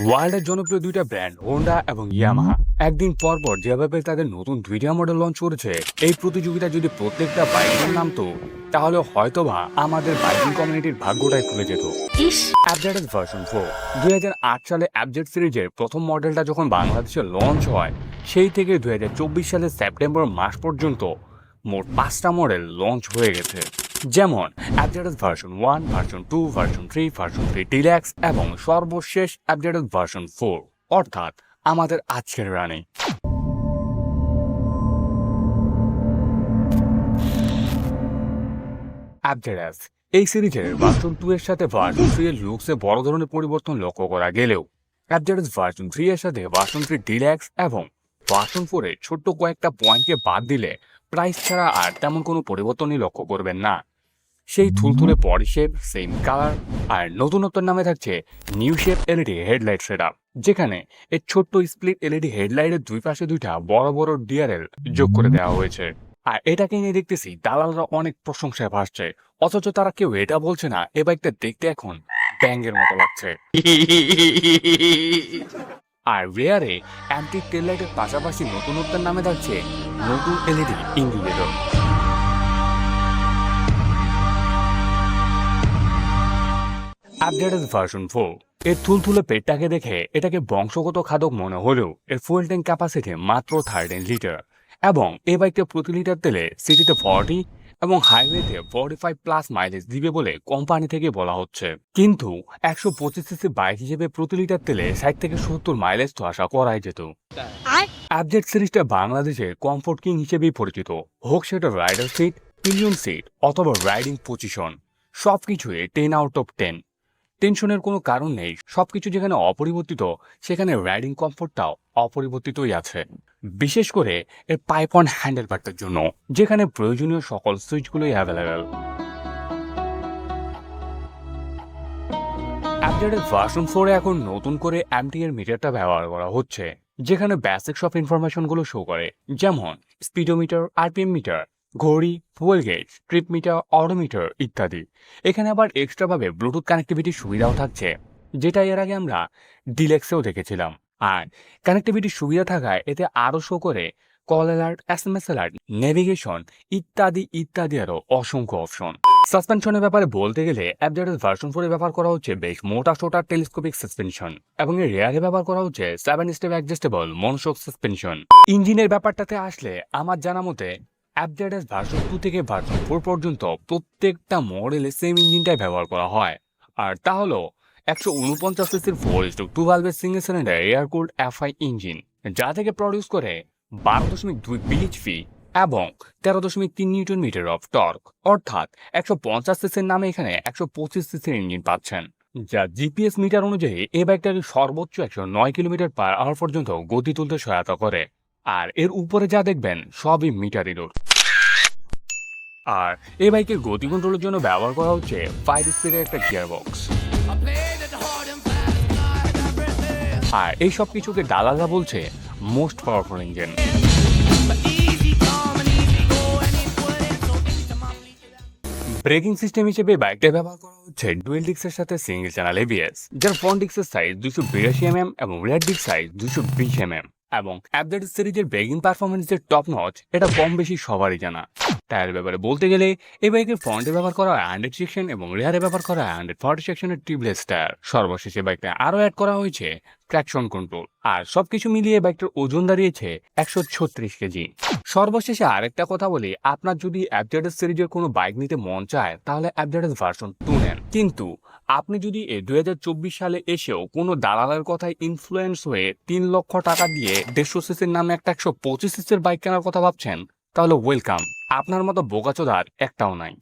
ওয়ার্ল্ডের জনপ্রিয় দুইটা ব্র্যান্ড হোন্ডা এবং ইয়ামাহা একদিন পর পর যেভাবে তাদের নতুন দুইটা মডেল লঞ্চ করেছে এই প্রতিযোগিতা যদি প্রত্যেকটা বাইকের নামতো তাহলে হয়তোবা আমাদের বাইকিং কমিউনিটির ভাগ্যটাই খুলে যেত। অ্যাপজেড ভার্সন ফোর দুই হাজার আট সালে অ্যাপজেড সিরিজের প্রথম মডেলটা যখন বাংলাদেশে লঞ্চ হয় সেই থেকে দুই হাজার চব্বিশ সালের সেপ্টেম্বর মাস পর্যন্ত মোট পাঁচটা মডেল লঞ্চ হয়ে গেছে। যেমন FZ version one version two version three version three deluxe এবং সর্বশেষ অ্যাপজেড ভার্সন ফোর অর্থাৎ, আমাদের আজকের রানে। অ্যাপজেডাস এই সিরিজের ভার্সন টু এর সাথে ভার্সন থ্রি এর লুকসে বড় ধরনের পরিবর্তন লক্ষ্য করা গেলেও অ্যাপজেডাস ভার্সন থ্রি এর সাথে ভার্সন থ্রি ডিল্যাক্স এবং ভার্সন ফোর ছোট্ট কয়েকটা পয়েন্টকে বাদ দিলে প্রাইস ছাড়া আর তেমন কোনো পরিবর্তনই লক্ষ্য করবেন না। সেই থুলথুলে বডি শেপ সেম কালার আর নতুনত্বের নামে থাকছে new shape LED headlight setup যেখানে এর ছোট্ট স্প্লিট এলইডি হেডলাইটের দুই পাশে দুইটা বড় বড় ডিআরএল যোগ করে দেওয়া হয়েছে। আর এটাকে নিয়ে দেখতেছি দালালরা অনেক প্রশংসায় ভাসছে, অথচ তারা কেউ এটা বলছে না, এ বাইকটা দেখতে এখন ব্যাঙ্গের মতো লাগছে। আর রেয়ারে অ্যান্টি টেল লাইটের পাশাপাশি নতুনত্বের নামে থাকছে নতুন LED indicator updated version four এর থুলথুলে পেটটাকে দেখে এটাকে বংশগত খাদক মনে হলেও এর ফুয়েল ট্যাঙ্ক ক্যাপাসিটি মাত্র থার্টিন লিটার এবং এই বাইকটা প্রতি লিটার তেলে সিটিতে ফর্টি এবং হাইওয়েতে ফর্টি ফাইভ প্লাস মাইলেজ দিবে বলে কোম্পানি থেকে বলা হচ্ছে। কিন্তু একশো পঁচিশ সিসি বাইক হিসেবে প্রতি লিটার তেলে ষাট থেকে সত্তর মাইলেজ তো আশা করাই যেত। আর? সিরিজটা বাংলাদেশে কমফোর্ট কিং হিসেবেই পরিচিত। হোক সেটা রাইডার সিট পিলিয়ন সিট অথবা রাইডিং পজিশন সব কিছুই টেন আউট অফ টেন টেনশনের কোনো কারণ নেই। সবকিছু যেখানে অপরিবর্তিত, সেখানে রাইডিং কমফোর্টটাও অপরিবর্তিতই আছে। বিশেষ করে এর পাইপ অন হ্যান্ডেল বারটার জন্য, যেখানে প্রয়োজনীয় সকল সুইচগুলোই অ্যাভেলেবেল আপডেটেড ভার্সন ফোরে এখন নতুন করে এমটি এর মিটারটা ব্যবহার করা হচ্ছে, যেখানে বেসিক সব ইনফরমেশনগুলো শো করে, যেমন স্পিডোমিটার আরপিএম মিটার ঘড়ি fuel gauge trip meter odometer ইত্যাদি। এখানে আবার এক্সট্রাভাবে ব্লুটুথ কানেক্টিভিটির সুবিধাও থাকছে যেটা এর আগে আমরা ডিলেক্সেও দেখেছিলাম। আর কানেক্টিভিটির সুবিধা থাকায় এতে আরও শো করে call alert S M S alert navigation ইত্যাদি ইত্যাদি আরও অসংখ্য অপশন সাসপেনশনের ব্যাপারে বলতে গেলে অ্যাপডেটেড ভার্সন ফোরে ব্যবহার করা হচ্ছে বেশ মোটা, সোটা টেলিস্কোপিক সাসপেনশন এবং এর রেয়ারে ব্যবহার করা হচ্ছে seven step adjustable monoshock suspension ইঞ্জিনের ব্যাপারটাতে আসলে আমার জানা মতে অ্যাপডেটেড ভার্সন টু থেকে ভার্সন ফোর পর্যন্ত প্রত্যেকটা মডেলে সেম ইঞ্জিনটাই ব্যবহার করা হয়। আর তা হলো একশো উনপঞ্চাশ সিসির four stroke two ভালভের single cylinder air cooled FI engine যা থেকে প্রডিউস করে বারো দশমিক দুই বিএইচপি এবং তেরো দশমিক তিন নিউটন মিটার অফ টর্ক অর্থাৎ একশো পঞ্চাশ সিসির নামে এখানে একশো পঁচিশ সিসির ইঞ্জিন পাচ্ছেন, যা জিপিএস মিটার অনুযায়ী এ বাইকটাকে সর্বোচ্চ একশো নয় কিলোমিটার পার আওয়ার পর্যন্ত গতি তুলতে সহায়তা করে। আর এর উপরে যা দেখবেন, সবই মিটার ইরোর আর এই বাইকের গতি কন্ট্রোলের জন্য ব্যবহার করা হচ্ছে ফাইভ স্পিডের একটা গিয়ার বক্স আর এই সব কিছুকে দালালরা বলছে most powerful engine braking system হিসেবে বাইকটা ব্যবহার করা হচ্ছে ডুয়েল ডিক্সের সাথে সিঙ্গেল চ্যানেল এবিএস যার ফ্রন্ট ডিক্সের সাইজ দুশো বিরাশি এমএম এবং রিয়ার ডিক্স সাইজ দুশো বিশ এমএম এবং অ্যাপডেট সিরিজের ব্রেকিং পারফরমেন্সের টপ নচ এটা কম বেশি সবারই জানা। টায়ারের ব্যাপারে বলতে গেলে, এই বাইকের ফ্রন্টে ব্যবহার করা হয় হান্ড্রেড সেকশন এবং রেয়ারে ব্যবহার করা হয় হান্ড্রেড ফর্টি সেকশনের টিউবলেস টায়ার সর্বশেষে বাইকটা আরও অ্যাড করা হয়েছে ট্র্যাকশন কন্ট্রোল আর সবকিছু মিলিয়ে বাইকটার ওজন দাঁড়িয়েছে একশো ছত্রিশ কেজি। সর্বশেষে আরেকটা কথা বলি, আপনার যদি অ্যাপডেটেড সিরিজের কোনো বাইক নিতে মন চায়, তাহলে অ্যাপডেটেড ভার্সন টু নেন। কিন্তু আপনি যদি চব্বিশ সালে এসেও কোনো দালালের কথায় ইনফ্লুয়েন্স হয়ে তিন লক্ষ টাকা দিয়ে দেড়শো সিসির নামে একটা একশো পঁচিশ সিসির বাইক কেনার কথা ভাবছেন, তাহলে ওয়েলকাম আপনার মতো বোকাচোদার একটাও নাই।